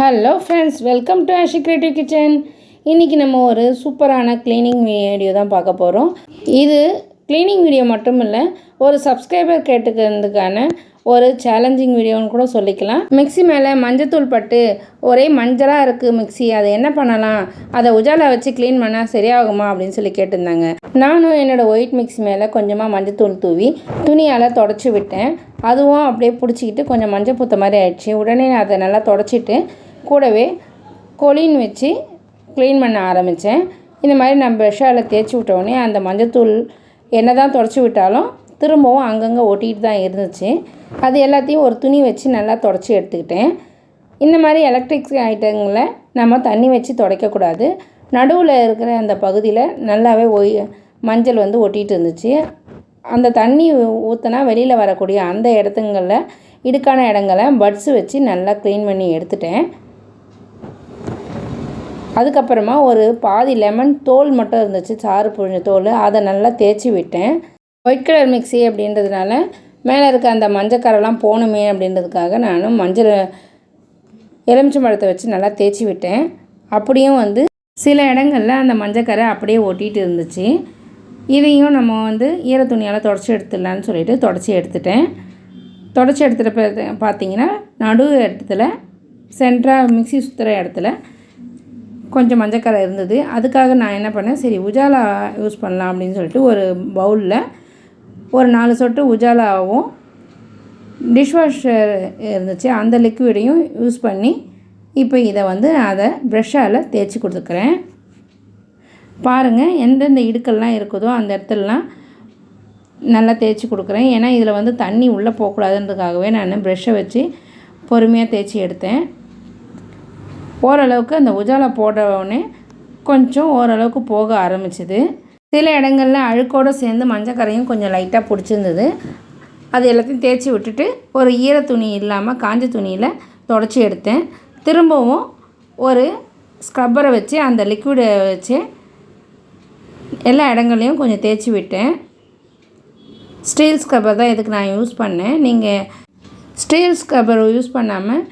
Hello friends welcome to Aashi creative kitchen இன்றைக்கி நம்ம ஒரு சூப்பரான க்ளீனிங் வீடியோ தான் பார்க்க போகிறோம் இது க்ளீனிங் வீடியோ மட்டும் இல்லை ஒரு சப்ஸ்கிரைபர் கேட்டுக்கிறதுக்கான ஒரு சேலஞ்சிங் வீடியோன்னு கூட சொல்லிக்கலாம். மிக்ஸி மேலே மஞ்சத்தூள் பட்டு ஒரே மஞ்சளாக இருக்குது மிக்ஸி அதை என்ன பண்ணலாம்? அதை உஜாலா வச்சு க்ளீன் பண்ணால் சரியாகுமா அப்படின்னு சொல்லி கேட்டிருந்தாங்க. நானும் என்னோடய ஒயிட் மிக்ஸி மேலே கொஞ்சமாக மஞ்சத்தூள் தூவி துணியால் தொடச்சி விட்டேன். அதுவும் அப்படியே பிடிச்சிக்கிட்டு கொஞ்சம் மஞ்சள் பூத்த மாதிரி ஆயிடுச்சு. உடனே அதை நல்லா தொடச்சிட்டு கூடவே கொலின் வச்சு க்ளீன் பண்ண ஆரம்பித்தேன் இந்த மாதிரி நான் ப்ரெஷ்ஷால் தேய்ச்சி விட்ட அந்த மஞ்சத்தூள் என்ன தான் தொடச்சி விட்டாலும் திரும்பவும் அங்கங்கே ஒட்டிகிட்டு தான் இருந்துச்சு. அது எல்லாத்தையும் ஒரு துணி வச்சு நல்லா தொடச்சி எடுத்துக்கிட்டேன். இந்த மாதிரி எலக்ட்ரிக் ஐட்டங்களை நம்ம தண்ணி வச்சு துடைக்கக்கூடாது. நடுவில் இருக்கிற அந்த பகுதியில் நல்லாவே ஒய் மஞ்சள் வந்து ஒட்டிகிட்டு இருந்துச்சு. அந்த தண்ணி ஊற்றினா வெளியில் வரக்கூடிய அந்த இடத்துங்களில் இடுக்கான இடங்களை பட்ஸு வச்சு நல்லா க்ளீன் பண்ணி எடுத்துட்டேன். அதுக்கப்புறமா ஒரு பாதி லெமன் தோல் மட்டும் இருந்துச்சு சாறு புழிஞ்ச தோல். அதை நல்லா தேய்ச்சி விட்டேன். ஒயிட் கலர் மிக்ஸி அப்படின்றதுனால மேலே இருக்க அந்த மஞ்சக்கரெல்லாம் போகணுமே அப்படின்றதுக்காக நானும் மஞ்சள் எலுமிச்சை பழத்தை வச்சு நல்லா தேய்ச்சி விட்டேன். அப்படியும் வந்து சில இடங்களில் அந்த மஞ்சக்கரை அப்படியே ஒட்டிகிட்டு இருந்துச்சு. இதையும் நம்ம வந்து ஈர துணியால் தொடச்சி எடுத்துடலான்னு சொல்லிட்டு தொடச்சி எடுத்துட்டேன். தொடச்சி எடுத்துகிட்ட பார்த்தீங்கன்னா நடு இடத்துல சென்ட்ராக மிக்சி சுற்றுற இடத்துல கொஞ்சம் மஞ்சக்கரை இருந்தது. அதுக்காக நான் என்ன பண்ணேன் சரி உஜாலா யூஸ் பண்ணலாம் அப்படின்னு சொல்லிட்டு ஒரு பவுலில் ஒரு நாலு சொட்டு உஜாலாவும் டிஷ்வாஷர் இருந்துச்சு. அந்த லிக்விடையும் யூஸ் பண்ணி இப்போ இதை வந்து அதை ப்ரெஷ்ஷால் தேய்ச்சி கொடுத்துக்கிறேன். பாருங்கள் எந்தெந்த இடுக்கள்லாம் இருக்குதோ அந்த இடத்துலலாம் நல்லா தேய்ச்சி கொடுக்குறேன். ஏன்னா இதில் வந்து தண்ணி உள்ளே போகக்கூடாதுன்றதுக்காகவே நான் ப்ரெஷ்ஷை வச்சு பொறுமையாக தேய்ச்சி எடுத்தேன். ஓரளவுக்கு அந்த உஜாலா போட்டவுடனே கொஞ்சம் ஓரளவுக்கு போக ஆரம்பிச்சிது. சில இடங்களில் அழுக்கோடு சேர்ந்து மஞ்சக்கரையும் கொஞ்சம் லைட்டாக பிடிச்சிருந்தது. அது எல்லாத்தையும் தேய்ச்சி விட்டுட்டு ஒரு ஈர துணி இல்லாமல் காஞ்ச துணியில் தொடச்சி எடுத்தேன். திரும்பவும் ஒரு ஸ்க்ரப்பரை வச்சு அந்த லிக்விடை வச்சு எல்லா இடங்களையும் கொஞ்சம் தேய்ச்சி விட்டேன். ஸ்டீல் ஸ்க்ரப்பர் தான் இதுக்கு நான் யூஸ் பண்ணேன். நீங்கள் ஸ்டீல் ஸ்க்ரப்பர் யூஸ் பண்ணாமல்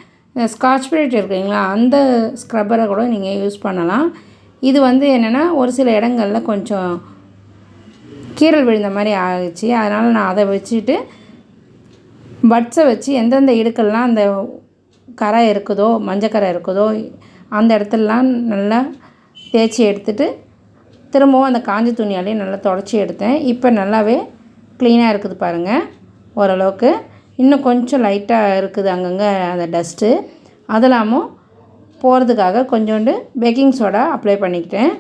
ஸ்காட்ச் பிரைட் இருக்குங்களா அந்த ஸ்க்ரப்பரை கூட நீங்கள் யூஸ் பண்ணலாம். இது வந்து என்னென்னா ஒரு சில இடங்களில் கொஞ்சம் கீரல் விழுந்த மாதிரி ஆகிடுச்சு அதனால் நான் அதை வச்சுட்டு பட்ஸை வச்சு எந்தெந்த இடுக்கெல்லாம் அந்த கரை இருக்குதோ மஞ்சக்கரை இருக்குதோ அந்த இடத்துலலாம் நல்லா தேய்ச்சி எடுத்துட்டு திரும்பவும் அந்த காஞ்ச துணியாலேயே நல்லா தொடச்சி எடுத்தேன். இப்போ நல்லாவே க்ளீனாக இருக்குது பாருங்கள் ஓரளவுக்கு. இன்னும் கொஞ்சம் லைட்டாக இருக்குது அங்கங்கே அந்த டஸ்ட்டு அதெல்லாமும் போகிறதுக்காக கொஞ்சோண்டு பேக்கிங் சோடா அப்ளை பண்ணிக்கிட்டேன்.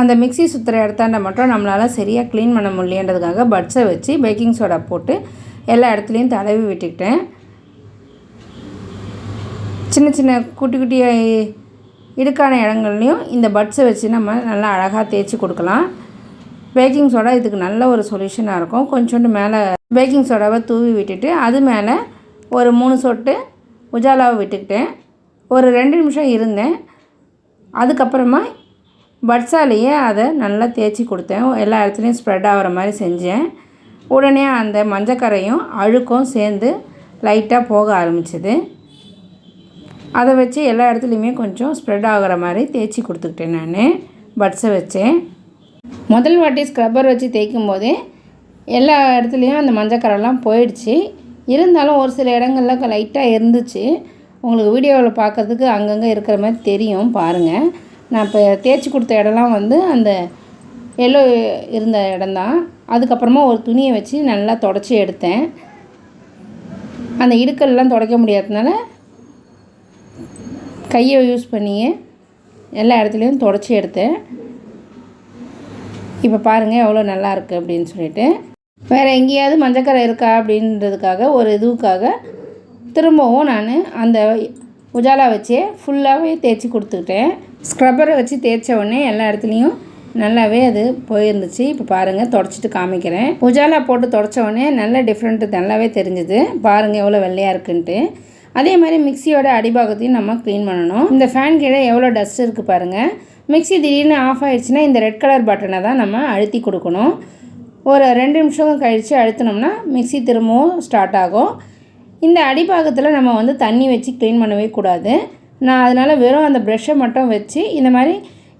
அந்த மிக்ஸி சுற்றுற இடத்தாண்ட மட்டும் நம்மளால் சரியாக க்ளீன் பண்ண முடியன்றதுக்காக பட்ஸை வச்சு பேக்கிங் சோடா போட்டு எல்லா இடத்துலையும் தடவி விட்டுக்கிட்டேன். சின்ன சின்ன குட்டி குட்டி இடுக்கான இடங்கள்லையும் இந்த பட்ஸை வச்சு நம்ம நல்லா அழகாக தேய்ச்சி கொடுக்கலாம். பேக்கிங் சோடா இதுக்கு நல்ல ஒரு சொல்யூஷனாக இருக்கும். கொஞ்சோண்டு மேலே பேக்கிங் சோடாவை தூவி விட்டுட்டு அது மேலே ஒரு மூணு சொட்டு உஜாலாவை விட்டுக்கிட்டேன். ஒரு ரெண்டு நிமிஷம் இருந்தேன். அதுக்கப்புறமா பட்ஸாலேயே அதை நல்லா தேய்ச்சி கொடுத்தேன். எல்லா இடத்துலையும் ஸ்ப்ரெட் ஆகிற மாதிரி செஞ்சேன். உடனே அந்த மஞ்சக்கரையும் அழுக்கும் சேர்ந்து லைட்டாக போக ஆரம்பிச்சிது. அதை வச்சு எல்லா இடத்துலையுமே கொஞ்சம் ஸ்ப்ரெட் ஆகிற மாதிரி தேய்ச்சி கொடுத்துக்கிட்டேன் நான். பட்ஸை வச்சேன். முதல் வாட்டி ஸ்க்ரப்பர் வச்சு தேய்க்கும் போதே எல்லா இடத்துலையும் அந்த மஞ்சக்கரெல்லாம் போயிடுச்சு. இருந்தாலும் ஒரு சில இடங்கள்லாம் லைட்டாக இருந்துச்சு. உங்களுக்கு வீடியோவில் பார்க்குறதுக்கு அங்கங்கே இருக்கிற மாதிரி தெரியும் பாருங்கள் நான் இப்போ தேய்ச்சி கொடுத்த இடம்லாம் வந்து அந்த எல்லோ இருந்த இடம்தான். அதுக்கப்புறமா ஒரு துணியை வச்சு நல்லா தொடச்சி எடுத்தேன். அந்த இடுக்கல்லாம் துடைக்க முடியாததுனால கையை யூஸ் பண்ணியே எல்லா இடத்துலையும் தொடச்சி எடுத்தேன். இப்போ பாருங்கள் எவ்வளோ நல்லா இருக்குது அப்படின்னு சொல்லிட்டு. வேறு எங்கேயாவது மஞ்சக்கரை இருக்கா அப்படின்றதுக்காக ஒரு இதுவுக்காக திரும்பவும் நான் அந்த உஜாலா வச்சே ஃபுல்லாகவே தேய்ச்சி கொடுத்துக்கிட்டேன் ஸ்க்ரப்பரை வச்சு தேய்ச்ச உடனே எல்லா இடத்துலையும் நல்லாவே அது போயிருந்துச்சு. இப்போ பாருங்கள் தொடச்சிட்டு காமிக்கிறேன். உஜாலா போட்டு தொடச்ச உடனே நல்ல டிஃப்ரெண்ட்டு நல்லாவே தெரிஞ்சுது. பாருங்கள் எவ்வளோ வெள்ளையாக இருக்குன்ட்டு. அதே மாதிரி மிக்சியோட அடிபாகத்தையும் நம்ம க்ளீன் பண்ணணும். இந்த ஃபேன் கீழே எவ்வளோ டஸ்ட் இருக்குது பாருங்கள் மிக்சி திடீர்னு ஆஃப் ஆகிடுச்சுன்னா இந்த ரெட் கலர் பட்டனை தான் நம்ம அழுத்தி கொடுக்கணும். ஒரு ரெண்டு நிமிஷம் கழித்து அழுத்தினோம்னா மிக்சி திரும்பவும் ஸ்டார்ட் ஆகும். இந்த அடிப்பாகத்தில் நம்ம வந்து தண்ணி வச்சு க்ளீன் பண்ணவே கூடாது. நான் அதனால் வெறும் அந்த ப்ரெஷ்ஷை மட்டும் வச்சு இந்த மாதிரி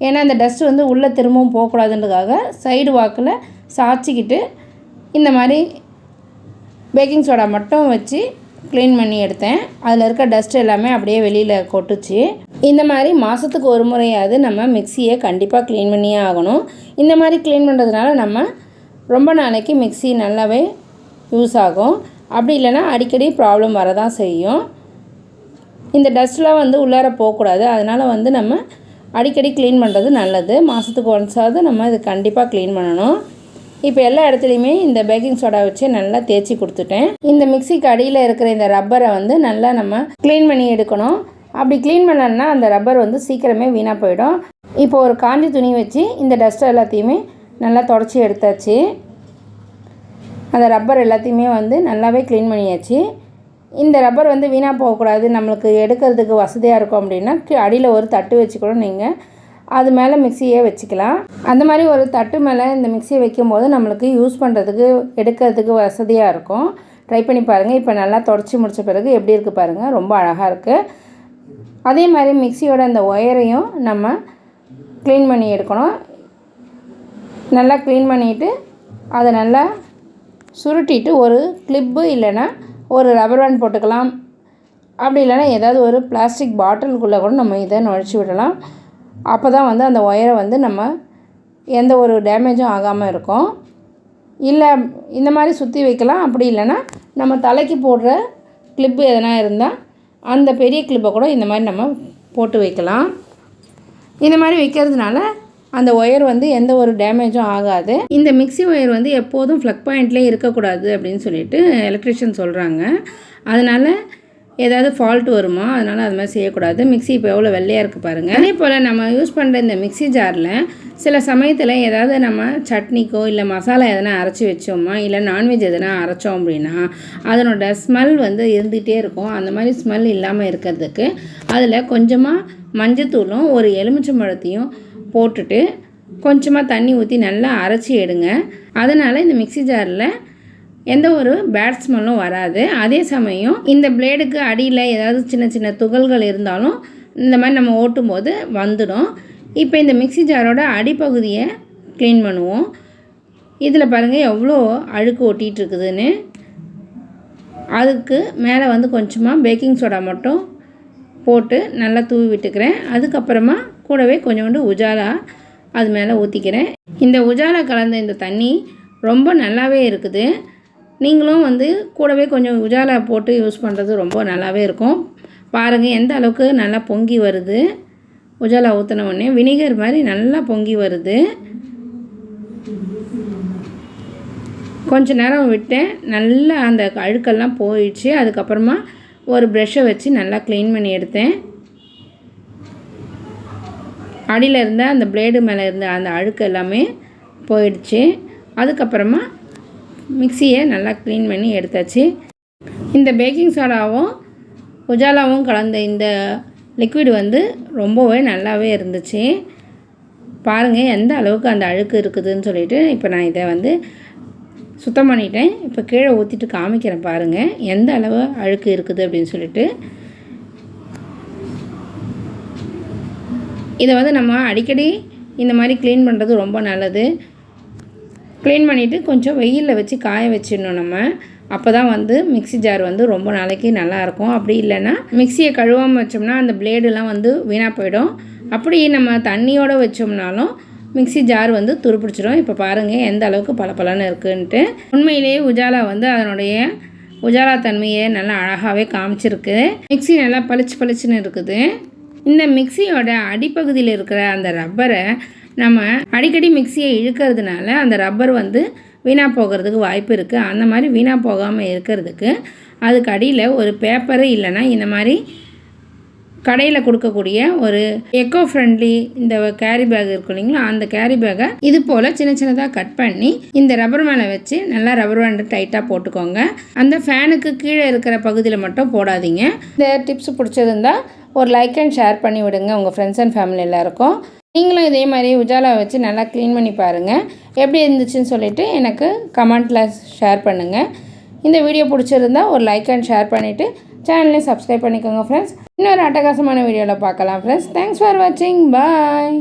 ஏன்னா அந்த டஸ்ட் வந்து உள்ளே திரும்பவும் போகக்கூடாதுன்றதுக்காக சைடு வாக்கில் சாய்ச்சிக்கிட்டு இந்த மாதிரி பேக்கிங் சோடா மட்டும் வச்சு க்ளீன் பண்ணி எடுத்தேன். அதில் இருக்க டஸ்ட் எல்லாமே அப்படியே வெளியில் கொட்டுச்சு. இந்த மாதிரி மாதத்துக்கு ஒரு முறையாவது நம்ம மிக்சியை கண்டிப்பாக க்ளீன் பண்ணியே ஆகணும். இந்த மாதிரி க்ளீன் பண்ணுறதுனால நம்ம ரொம்ப நாளைக்கு மிக்ஸி நல்லாவே யூஸ் ஆகும். அப்படி இல்லைன்னா அடிக்கடி ப்ராப்ளம் வரதான் செய்யும். இந்த டஸ்ட்லாம் வந்து உள்ளார போகக்கூடாது. அதனால் வந்து நம்ம அடிக்கடி க்ளீன் பண்ணுறது நல்லது. மாதத்துக்கு ஒன்ஸாவது நம்ம இது கண்டிப்பாக க்ளீன் பண்ணணும். இப்போ எல்லா இடத்துலையுமே இந்த பேக்கிங் சோடா வச்சு நல்லா தேய்ச்சி கொடுத்துட்டேன். இந்த மிக்சிக்கு அடியில் இருக்கிற இந்த ரப்பரை வந்து நல்லா நம்ம க்ளீன் பண்ணி எடுக்கணும். அப்படி க்ளீன் பண்ணலன்னா அந்த ரப்பர் வந்து சீக்கிரமே வீணாக போயிடும். இப்போ ஒரு காஞ்சி துணி வச்சு இந்த டஸ்ட்டை எல்லாத்தையுமே நல்லா தொடச்சி எடுத்தாச்சு. அந்த ரப்பர் எல்லாத்தையுமே வந்து நல்லாவே க்ளீன் பண்ணியாச்சு. இந்த ரப்பர் வந்து வீணாக போகக்கூடாது. நம்மளுக்கு எடுக்கிறதுக்கு வசதியாக இருக்கும் அப்படின்னா அடியில் ஒரு தட்டு வச்சு கூட நீங்கள் அது மேலே மிக்சியே வச்சுக்கலாம். அந்த மாதிரி ஒரு தட்டு மேலே இந்த மிக்சியை வைக்கும்போது நம்மளுக்கு யூஸ் பண்ணுறதுக்கு எடுக்கிறதுக்கு வசதியாக இருக்கும். ட்ரை பண்ணி பாருங்கள் இப்போ நல்லா தொடச்சி முடித்த பிறகு எப்படி இருக்குது பாருங்கள் ரொம்ப அழகாக இருக்குது அதே மாதிரி மிக்சியோட அந்த ஒயரையும் நம்ம க்ளீன் பண்ணி எடுக்கணும். நல்லா க்ளீன் பண்ணிவிட்டு அதை நல்லா சுருட்டிட்டு ஒரு கிளிப்பு இல்லைன்னா ஒரு ரப்பர் பேண்ட் போட்டுக்கலாம். அப்படி இல்லைன்னா ஏதாவது ஒரு பிளாஸ்டிக் பாட்டிலுக்குள்ளே கூட நம்ம இதை நுழைச்சி விடலாம். அப்போ தான் வந்து அந்த ஒயரை வந்து நம்ம எந்த ஒரு டேமேஜும் ஆகாமல் இருக்கும். இல்லை இந்த மாதிரி சுற்றி வைக்கலாம். அப்படி இல்லைன்னா நம்ம தலைக்கு போடுற கிளிப்பு எதனா இருந்தால் அந்த பெரிய கிளிப்பை கூட இந்த மாதிரி நம்ம போட்டு வைக்கலாம். இந்த மாதிரி வைக்கிறதுனால அந்த ஒயர் வந்து எந்த ஒரு டேமேஜும் ஆகாது. இந்த மிக்ஸி ஒயர் வந்து எப்போதும் ஃப்ளக் பாயிண்ட்லேயே இருக்கக்கூடாது அப்படின்னு சொல்லிட்டு எலக்ட்ரிஷியன் சொல்கிறாங்க அதனால் ஏதாவது ஃபால்ட் வருமா? அதனால் அது மாதிரி செய்யக்கூடாது. மிக்ஸி இப்போ எவ்வளோ வெள்ளையாக இருக்குது பாருங்கள் அதே போல் நம்ம யூஸ் பண்ணுற இந்த மிக்ஸி ஜாரில் சில சமயத்தில் ஏதாவது நம்ம சட்னிக்கோ இல்லை மசாலா எதனா அரைச்சி வச்சோமா? இல்லை நான்வெஜ் எதனா அரைச்சோம் அப்படின்னா அதனோட ஸ்மெல் வந்து இருந்துகிட்டே இருக்கும். அந்த மாதிரி ஸ்மெல் இல்லாமல் இருக்கிறதுக்கு அதில் கொஞ்சமாக மஞ்சத்தூளும் ஒரு எலுமிச்சம்பழத்தையும் போட்டுட்டு கொஞ்சமாக தண்ணி ஊற்றி நல்லா அரைச்சி எடுங்க. அதனால் இந்த மிக்ஸி ஜாரில் எந்த ஒரு பேட் ஸ்மெல்லும் வராது. அதே சமயம் இந்த பிளேடுக்கு அடியில் ஏதாவது சின்ன சின்ன துகள்கள் இருந்தாலும் இந்த மாதிரி நம்ம ஓட்டும் போது வந்துடும். இப்போ இந்த மிக்ஸி ஜாரோட அடிப்பகுதியை க்ளீன் பண்ணுவோம். இதில் பாருங்கள் எவ்வளோ அழுக்கு ஒட்டிகிட்டு இருக்குதுன்னு. அதுக்கு மேலே வந்து கொஞ்சமாக பேக்கிங் சோடா மட்டும் போட்டு நல்லா தூவி விட்டுக்கிறேன். அதுக்கப்புறமா கூடவே கொஞ்சோண்டு உஜாலா அது மேலே ஊற்றிக்கிறேன் இந்த உஜாலா கலந்த இந்த தண்ணி ரொம்ப நல்லாவே இருக்குது. நீங்களும் வந்து கூடவே கொஞ்சம் உஜாலா போட்டு யூஸ் பண்ணுறது ரொம்ப நல்லாவே இருக்கும். பாருங்கள் எந்த அளவுக்கு நல்லா பொங்கி வருது. உஜாலா ஊற்றின உடனே வினிகர் மாதிரி நல்லா பொங்கி வருது. கொஞ்ச நேரம் விட்டேன். நல்லா அந்த அழுக்கெல்லாம் போயிடுச்சு. அதுக்கப்புறமா ஒரு ப்ரெஷ்ஷை வச்சு நல்லா க்ளீன் பண்ணி எடுத்தேன். அடியில் இருந்த அந்த பிளேடு மேலே இருந்த அந்த அழுக்கு எல்லாமே போயிடுச்சு. அதுக்கப்புறமா மிக்சியை நல்லா க்ளீன் பண்ணி எடுத்தாச்சு. இந்த பேக்கிங் சோடாவும் உஜாலாவும் கலந்த இந்த லிக்விட் வந்து ரொம்பவே நல்லாவே இருந்துச்சு. பாருங்கள் எந்த அளவுக்கு அந்த அழுக்கு இருக்குதுன்னு சொல்லிட்டு இப்போ நான் இதை வந்து சுத்தம் பண்ணிட்டேன். இப்போ கீழே ஊற்றிட்டு காமிக்கிறேன் பாருங்கள் எந்த அளவு அழுக்கு இருக்குது அப்படின்னு சொல்லிட்டு. இதை வந்து நம்ம அடிக்கடி இந்த மாதிரி க்ளீன் பண்ணுறது ரொம்ப நல்லது. க்ளீன் பண்ணிவிட்டு கொஞ்சம் வெயிலில் வச்சு காய வச்சிடணும் நம்ம. அப்போ தான் வந்து மிக்ஸி ஜார் வந்து ரொம்ப நாளைக்கு நல்லாயிருக்கும் அப்படி இல்லைன்னா மிக்சியை கழுவாமல் வச்சோம்னா அந்த பிளேடுலாம் வந்து வீணாக போயிடும். அப்படி நம்ம தண்ணியோடு வச்சோம்னாலும் மிக்ஸி ஜார் வந்து துருப்பிடிச்சிடும். இப்போ பாருங்கள் எந்த அளவுக்கு பளபளன்னு இருக்குன்ட்டு. உண்மையிலேயே உஜாலா வந்து அதனுடைய உஜாலா தன்மையை நல்லா அழகாகவே காமிச்சிருக்கு. மிக்ஸி நல்லா பளிச்சு பளிச்சுன்னு இருக்குது. இந்த மிக்சியோட அடிப்பகுதியில் இருக்கிற அந்த ரப்பரை நம்ம அடிக்கடி மிக்சியை இழுக்கிறதுனால அந்த ரப்பர் வந்து வீணாக போகிறதுக்கு வாய்ப்பு இருக்குது அந்த மாதிரி வீணாக போகாமல் இருக்கிறதுக்கு அதுக்கு அடியில் ஒரு பேப்பரு இல்லைன்னா இந்த மாதிரி கடையில் கொடுக்கக்கூடிய ஒரு எக்கோ ஃப்ரெண்ட்லி இந்த கேரி பேக் இருக்கும் இல்லைங்களா? அந்த கேரி பேக்கை இது போல் சின்ன சின்னதாக கட் பண்ணி இந்த ரப்பர் மேலே வச்சு நல்லா ரப்பர் பேண்டு டைட்டாக போட்டுக்கோங்க. அந்த ஃபேனுக்கு கீழே இருக்கிற பகுதியில் மட்டும் போடாதீங்க. இந்த டிப்ஸ் பிடிச்சிருந்தா ஒரு லைக் அண்ட் ஷேர் பண்ணி விடுங்க. உங்கள் ஃப்ரெண்ட்ஸ் அண்ட் ஃபேமிலி எல்லாருக்கும். நீங்களும் இதே மாதிரி உஜாலா வச்சு நல்லா க்ளீன் பண்ணி பாருங்கள் எப்படி இருந்துச்சுன்னு சொல்லிவிட்டு எனக்கு கமெண்ட்டில் ஷேர் பண்ணுங்கள் இந்த வீடியோ பிடிச்சிருந்தா ஒரு லைக் அண்ட் ஷேர் பண்ணிவிட்டு சேனலையும் சப்ஸ்கிரைப் பண்ணிக்கோங்க ஃப்ரெண்ட்ஸ் இன்னொரு அட்டகாசமான வீடியோவில் பார்க்கலாம் ஃப்ரெண்ட்ஸ் தேங்க்ஸ் ஃபார் வாட்சிங் பாய்